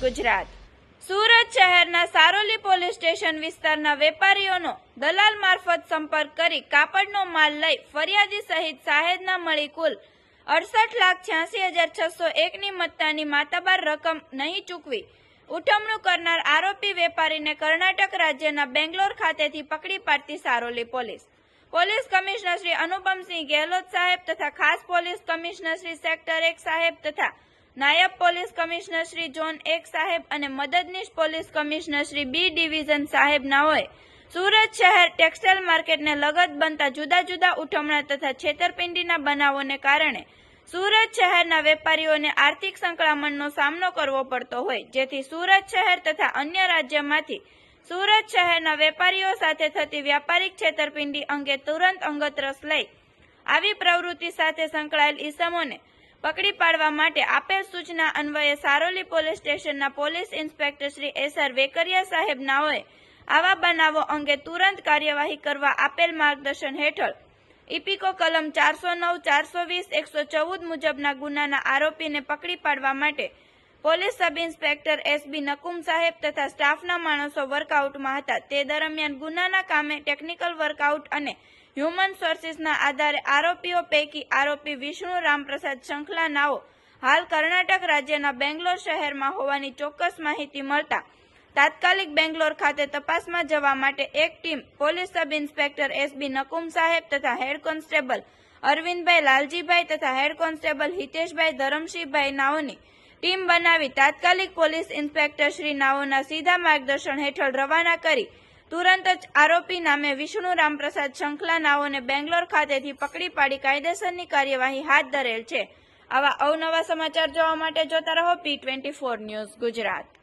ગુજરાત. સુરત શહેરના Saroli police station વિસ્તારના વેપારીઓનો દલાલ મારફત સંપર્ક કરી કાપડનો માલ લઈ ફરિયાદી સહિત સાહેદના મળી કુલ અડસઠ લાખ છ્યાસી હજાર છસો એકની મત્તાની માતાબાર રકમ નહીં ચૂકવી ઉઠમણું કરનાર આરોપી વેપારીને કર્ણાટક રાજ્યના બેંગ્લોર ખાતેથી પકડી પાડતી Saroli police. Police commissioner Shri Anupamsinh Gehlot સાહેબ તથા ખાસ પોલીસ કમિશનર શ્રી સેક્ટર એક સાહેબ તથા નાયબ પોલીસ કમિશનર શ્રી જોન એક સાહેબ અને મદદનીશ police commissioner Shri B division સાહેબના હોય. સુરત શહેર ટેક્સટાઇલ માર્કેટને લગત બનતા જુદા જુદા ઉઠમણા તથા છેતરપિંડીના બનાવોને કારણે સુરત શહેરના વેપારીઓને આર્થિક સંકળામણનો સામનો કરવો પડતો હોય. જેથી સુરત શહેર તથા અન્ય રાજ્યમાંથી સુરત શહેરના વેપારીઓ સાથે થતી વ્યાપારિક છેતરપિંડી અંગે તુરંત અંગત રસ લઈ આવી પ્રવૃત્તિ સાથે સંકળાયેલ ઈસમોને પકડી પાડવા માટે આપેલ સૂચના અન્વયે સારોલી પોલીસ સ્ટેશનના police inspector Shri S R Vekariya સાહેબ નાઓએ આવા બનાવો અંગે તુરંત કાર્યવાહી કરવા આપેલ માર્ગદર્શન હેઠળ ઇપિકો કલમ ચારસો નવ, ચારસો વીસ, એકસો ચૌદ મુજબના ગુનાના આરોપીને પકડી પાડવા માટે police sub inspector S B Nakum સાહેબ તથા સ્ટાફના માણસો વર્કઆઉટમાં હતા. તે દરમિયાન ગુનાના કામે ટેકનિકલ વર્કઆઉટ અને હ્યુમન સોર્સિસના આધારે આરોપીઓ પૈકી આરોપી વિષ્ણુ રામપ્રસાદ શંખલા હાલ કર્ણાટક રાજ્યના બેંગ્લોર શહેરમાં હોવાની ચોક્કસ માહિતી મળતા તાત્કાલિક બેંગ્લોર ખાતે તપાસમાં જવા માટે એક team police sub inspector S B Nakum સાહેબ તથા હેડ કોન્સ્ટેબલ અરવિંદભાઈ લાલજીભાઈ તથા હેડ કોન્સ્ટેબલ હિતેશભાઈ ધરમસિંહભાઈ નાઓની ટીમ બનાવી તાત્કાલિક પોલીસ ઇન્સ્પેક્ટર શ્રી નાઓના સીધા માર્ગદર્શન હેઠળ રવાના કરી, તુરંત જ આરોપી નામે વિષ્ણુ રામપ્રસાદ શંખલા નાઓને બેંગ્લોર ખાતેથી પકડી પાડી કાયદેસરની કાર્યવાહી હાથ ધરેલ છે. આવા અવનવા સમાચાર જોવા માટે જોતા રહો પી ફોર ન્યૂઝ ગુજરાત.